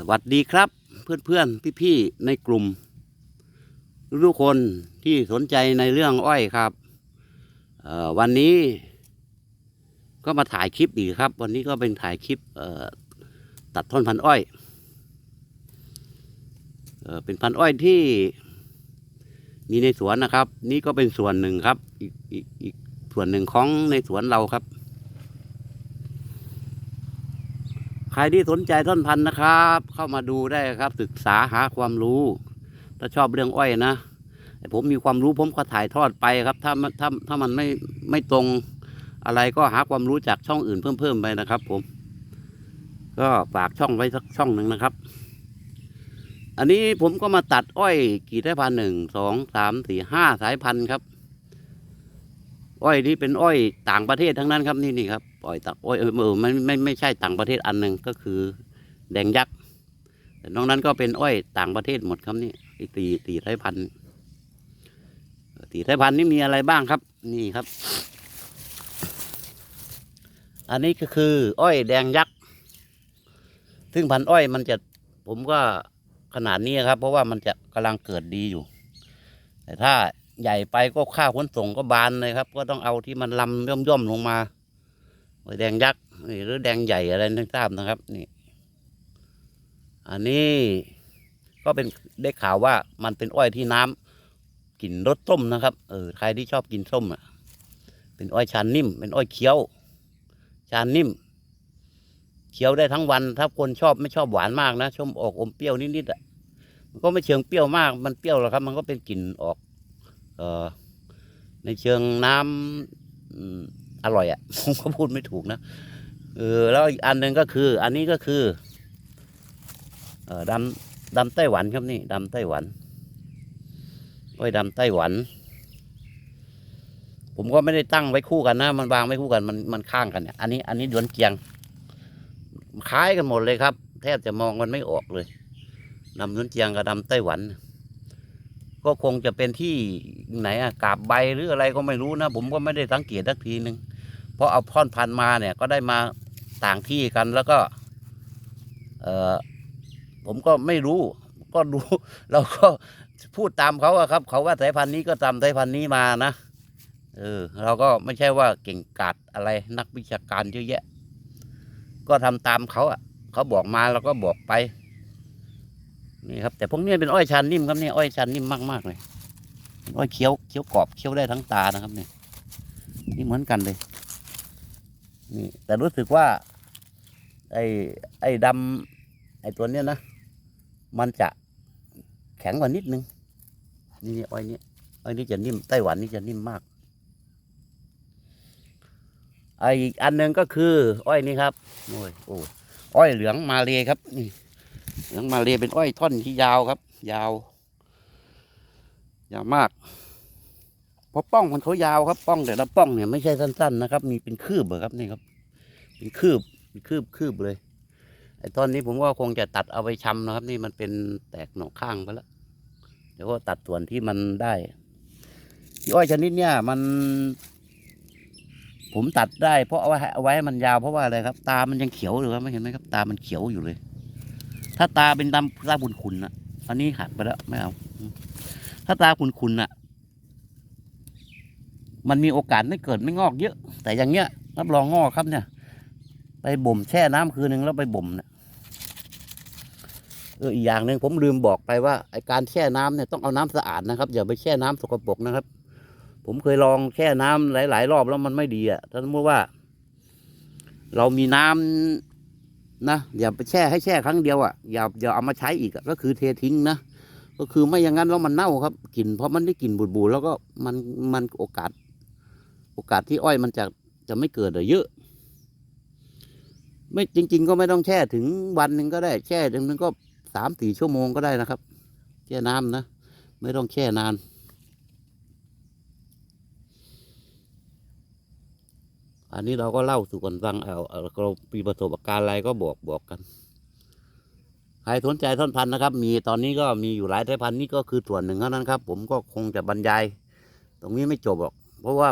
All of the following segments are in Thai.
สวัสดีครับเพื่อนๆพี่ๆในกลุ่ม ทุกๆคนที่สนใจในเรื่องอ้อยครับวันนี้ก็มาถ่ายคลิปอีกครับ วันนี้ก็เป็นถ่ายคลิปตัดท่อนพันอ้อยเอเป็นพันอ้อยที่มีในสวนนะครับ นี่ก็เป็นส่วนหนึ่งครับ อีกอีกอีกส่วนหนึ่งของในสวนเราครับ ใครที่สนใจต้นพันธุ์นะครับ เข้ามาดูได้ครับ ศึกษาหาความรู้ ถ้าชอบเรื่องอ้อยนะผมมีความรู้ผมก็ถ่ายทอดไปครับ ถ้ามันถ้าถ้ามันไม่ไม่ตรงอะไรก็หาความรู้จากช่องอื่นเพิ่มเพิ่มไปนะครับ ผม ก็ฝากช่องไว้สักช่องหนึ่งนะครับ อันนี้ผมก็มาตัดอ้อยกี่สายพันธุ์หนึ่งสองสามสี่ห้าสายพันธุ์ครับ อ้อยนี่เป็นอ้อยต่างประเทศทั้งนั้นครับนี่นี่ครับ อ้อยต่างโอ้ยเออไม่ไม่ไม่ใช่ต่างประเทศอันหนึ่งก็คือแดงยักษ์แต่นอกนั้นก็เป็นอ้อยต่างประเทศหมดครับนี่อีกสี่สี่สายพันธุ์สี่สายพันธุ์นี่มีอะไรบ้างครับ นี่ครับ อันนี้ก็คือ อ้อยแดงยักษ์ซึ่งพันอ้อยมันจะผมก็ขนาดนี้ครับ เพราะว่ามันจะกำลังเกิดดีอยู่ แต่ถ้าใหญ่ไปก็ค่าขนส่งก็บานเลยครับ ก็ต้องเอาที่มันลำย่อมย่อมๆลงมา แดงยักษ์นี่หรือแดงใหญ่อะไรทั้งทราบนะครับนี่อันนี้ก็เป็นได้ข่าวว่ามันเป็นอ้อยที่น้ำกลิ่นรสส้มนะครับเออใครที่ชอบกินส้มอะ เป็นอ้อยชานนิ่ม เป็นอ้อยเคี้ยว ชานนิ่มเคี้ยวได้ทั้งวัน ถ้าคนชอบไม่ชอบหวานมากนะชมออกอมเปรี้ยวนิดๆอะมันก็ไม่เชิงเปรี้ยวมากมันเปรี้ยวหรอกครับ มันก็เป็นกลิ่นออก เออในเชิงน้ำ อร่อยอะ่ะผมก็พูดไม่ถูกนะเออแล้วอีกอันหนึ่งก็คือ อันนี้ก็คือเออดำดำไต้หวันครับนี่ดำไต้หวันอ้อยดำไต้หวัน ผมก็ไม่ได้ตั้งไว้คู่กันนะ มันวางไว้คู่กันมันมันข้างกันเนี่ยอันนี้อันนี้ดวนเกียงคล้ายกันหมดเลยครับ แทบจะมองมันไม่ออกเลยดำดวนเกียงกับดำไต้หวัน ก็คงจะเป็นที่ไหนอะกาบใบหรืออะไรก็ไม่รู้นะ ผมก็ไม่ได้สังเกตสักทีหนึ่ง เพราะเอาพ่อนพันมาเนี่ยก็ได้มาต่างที่กันแล้วก็เออผมก็ไม่รู้ ก็ดูเราก็พูดตามเขาอะครับ เขาว่าสายพันธุ์นี้ก็ตามสายพันธุ์นี้มานะเออเราก็ไม่ใช่ว่าเก่งกาจอะไรนักวิชาการเยอะแยะ ก็ทำตามเขาอะเขาบอกมาเราก็บอกไปนี่ครับแต่พวกนี้เป็นอ้อยชันนิ่มครับเนี่ยอ้อยชันนิ่มมากๆเลยอ้อยเคี้ยวเคี้ยวกรอบเคี้ยวได้ทั้งตานะครับเนี่ยนี่เหมือนกันเลย นี่แต่รู้สึกว่า ไอ้ไอ้ดำไอ้ตัวเนี้ยนะ มันจะแข็งกว่านิดนึง นี่นี่อ้อยนี้อ้อยนี้จะนิ่มไต้หวันนี่จะนิ่มมากไอ้อีกอันหนึ่งก็คือ อ้อยนี่ครับโอ้ยโอ้ยอ้อยเหลืองมาเลยครับนี่เหลืองมาเลยเป็นอ้อยท่อนที่ยาวครับ ยาว ยาวมาก เพราะป้องมันเขายาวครับป้องแต่ละป้องเนี่ยไม่ใช่สั้น ๆ นะครับ มีเป็นคืบอครับนี่ครับ เป็นคืบเป็นคืบคืบเลยไอ้ตอนนี้ผมก็คงจะตัดเอาไปชำนะครับ นี่มันเป็นแตกหนอกข้างไปแล้วเดี๋ยวก็ตัดส่วนที่มันได้ที่อ้อยชนิดเนี้ยมัน ผมตัดได้ เพราะเอาไว้เอาไว้ให้มันยาวเพราะว่าอะไรครับ ตามันยังเขียวอยู่ครับไม่เห็นไหมครับ ตามันเขียวอยู่เลย ถ้าตาเป็นดำตาขุนขุนๆน่ะอันนี้หักไปแล้วไม่เอา ถ้าตาขุนขุนๆน่ะ มันมีโอกาสไม่เกิดไม่งอกเยอะ แต่อย่างเงี้ยรับรองงอกครับเนี่ย ไปบ่มแช่น้ำคืนหนึ่งแล้วไปบ่มเนี่ยเอออีกอย่างหนึ่งผมลืมบอกไปว่าไอการแช่น้ำเนี่ยต้องเอาน้ำสะอาดนะครับอย่าไปแช่น้ำสกปรกนะครับ ผมเคยลองแช่น้ำหลาย ๆ รอบแล้วมันไม่ดีอะถ้าสมมติว่า เรามีน้ำนะอย่าไปแช่ให้แช่ครั้งเดียวอะอย่าอย่าเอามาใช้อีกอก็คือเททิ้งนะก็คือไม่อย่างนั้นแล้วมันเน่าครับกลิ่นเพราะมันได้กลิ่นบูดๆแล้วก็มันมันโอกาส โอกาสที่อ้อยมันจะจะไม่เกิดอเยอะ ไม่จริง ๆ ก็ไม่ต้องแช่ถึงวันหนึ่งก็ได้ แช่ถึงนึงก็สามสี่ชั่วโมงก็ได้นะครับ แช่น้ำนะ ไม่ต้องแช่นานอันนี้เราก็เล่าสู่กันฟังเอาเรามีประสบการณ์อะไรก็บอกบอกกัน ใครสนใจท่อนพันธุ์นะครับ มีตอนนี้ก็มีอยู่หลายสายพันธุ์นี่ก็คือส่วนหนึ่งเท่านั้นครับ ผมก็คงจะบรรยาย ตรงนี้ไม่จบหรอก เพราะว่า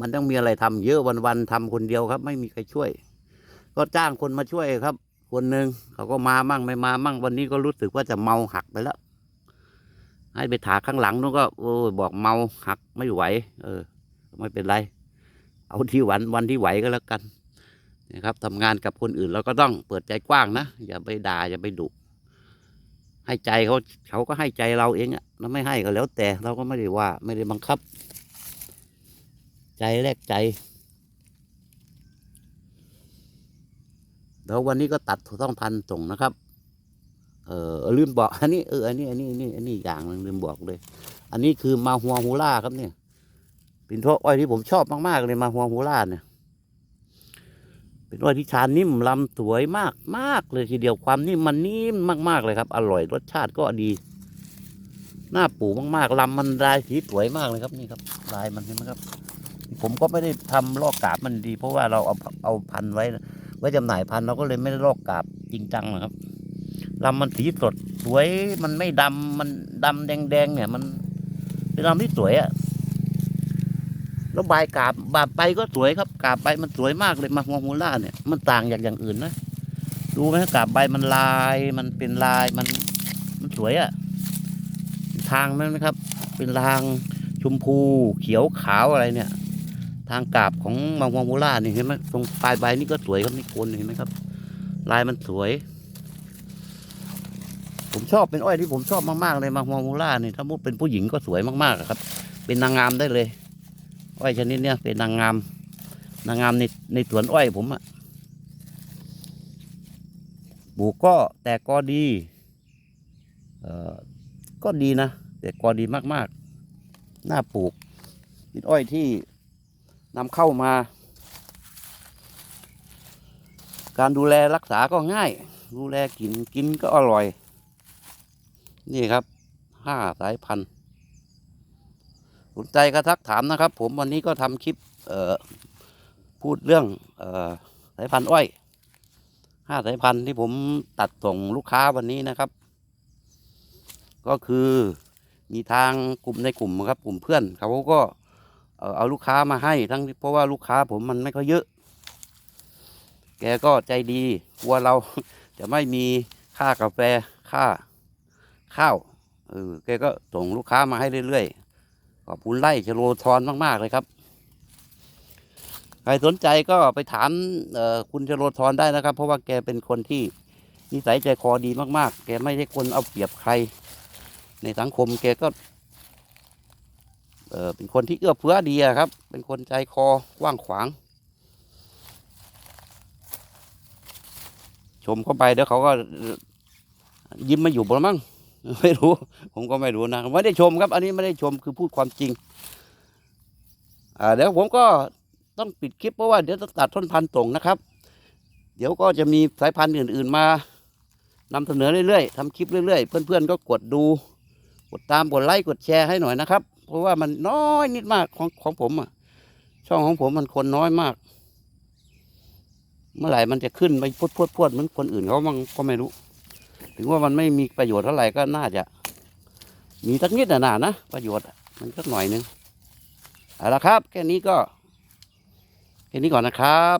มันต้องมีอะไรทำเยอะวันๆทำคนเดียวครับ ไม่มีใครช่วย ก็จ้างคนมาช่วยครับ คนหนึ่งเขาก็มามั่งไม่มามั่งวันนี้ก็รู้สึกว่าจะเมาหักไปแล้ว ให้ไปถากข้างหลังนู้นก็โอ้ยบอกเมาหักไม่ไหว เออ ไม่เป็นไร เอาที่วันวันที่ไหวก็แล้วกันนะครับทำงานกับคนอื่นเราก็ต้องเปิดใจกว้างนะอย่าไปด่าอย่าไปดุให้ใจเขาเขาก็ให้ใจเราเองอะเราไม่ให้ก็แล้วแต่เราก็ไม่ได้ว่าไม่ได้บังคับ ใจแลกใจ แล้ววันนี้ก็ตัดต้องพันส่งนะครับ เออลืมบอกอันนี้เอออันนี้อันนี้อันนี้อันนี้อย่างนึงลืมบอกเลย อันนี้คือมาฮัวฮูล่าครับเนี่ยเป็นเพราะอ้อยที่ผมชอบมากๆเลยมาฮัวฮูล่าเนี่ยเป็นอ้อยที่ชานิ่มลำสวยมากมากเลยทีเดียวความนิ่มมันนิ่มมากๆเลยครับ อร่อยรสชาติก็ดี หน่าปลูกมากๆลำมันลายสีสวยมากเลยครับนี่ครับ ลายมันเห็นไหมครับ ผมก็ไม่ได้ทำลอกกาบมันดี เพราะว่าเราเอาเอาพันไว้ ไว้จำหน่ายพันเราก็เลยไม่ได้ลอกกาบจริงจังนะครับลำมันสีสดสวยมันไม่ดำมันดำแดงๆเนี่ย มันเป็นลำที่สวยอะแล้วใบกาบบาบใบก็สวยครับกาบใบมันสวยมากเลยมาฮวงฮูล่าเนี่ยมันต่างจากอย่างอื่นนะดูไหมกาบใบมันลายมันเป็นลายมันมันสวยอะทางนั้นนะครับ เป็นรางชมพูเขียวขาวอะไรเนี่ย ทางกาบของมังวงมูล่านี่เห็นไหมตรงปลายใบนี่ก็สวยครับนี่โคนเห็นไหมครับ ลายมันสวย ผมชอบเป็นอ้อยที่ผมชอบมากๆเลยมังวงมูล่านี่ถ้ามุดเป็นผู้หญิงก็สวยมากๆครับ เป็นนางงามได้เลย อ้อยชนิดเนี้ยเป็นนางงาม นางงามในในสวนอ้อยผมอะปลูกก็แต่ก็ดีเอ่อก็ดีนะแต่ก็ดีมากๆ น่าปลูกเป็นอ้อยที่ นำเข้ามา การดูแลรักษาก็ง่าย ดูแลกินกินก็อร่อย นี่ครับห้าสายพันธุ์สนใจก็ทักถามนะครับ ผมวันนี้ก็ทำคลิปเออพูดเรื่องเออสายพันธุ์อ้อยห้าสายพันธุ์ที่ผมตัดส่งลูกค้าวันนี้นะครับ ก็คือมีทางกลุ่มในกลุ่มครับ กลุ่มเพื่อนเขาก็ เออเอาลูกค้ามาให้ทั้งเพราะว่าลูกค้าผมมันไม่ค่อยเยอะ แกก็ใจดีกลัวเราจะไม่มีค่ากาแฟค่าข้าวเออแกก็ส่งลูกค้ามาให้เรื่อยๆขอบคุณไล่ชโลทอนมากๆเลยครับ ใครสนใจก็ไปถามเออคุณชโลทอนได้นะครับ เพราะว่าแกเป็นคนที่นิสัยใจคอดีมากๆ แกไม่ใช่คนเอาเปรียบใคร ในสังคมแกก็ เออเป็นคนที่เอื้อเฟื้อดีอะครับ เป็นคนใจคอกว้างขวาง ชมเข้าไปเดี๋ยวเขาก็ยิ้มม่อยู่บนมั้งไม่รู้ ผมก็ไม่รู้นะไม่ได้ชมครับ อันนี้ไม่ได้ชมคือพูดความจริง อ่าเดี๋ยวผมก็ต้องปิดคลิปเพราะว่าเดี๋ยวต้องตัดท่อนพันธุ์ส่งนะครับ เดี๋ยวก็จะมีสายพันธุ์อื่น ๆ มานำเสนอเรื่อยๆทำคลิปเรื่อยๆ เพื่อนๆก็กดดู กดตามกดไลค์กดแชร์ให้หน่อยนะครับ เพราะว่ามันน้อยนิดมากของของผมอะ ช่องของผมมันคนน้อยมาก เมื่อไหร่มันจะขึ้นไปพวดพวดพวดเหมือนคนอื่นเขามันก็ไม่รู้ ถึงว่ามันไม่มีประโยชน์เท่าไหร่ก็น่าจะ มีสักนิดน่ะนะนะประโยชน์มันสักหน่อยนึงเอาละครับ แค่นี้ก็แค่นี้ก่อนนะครับ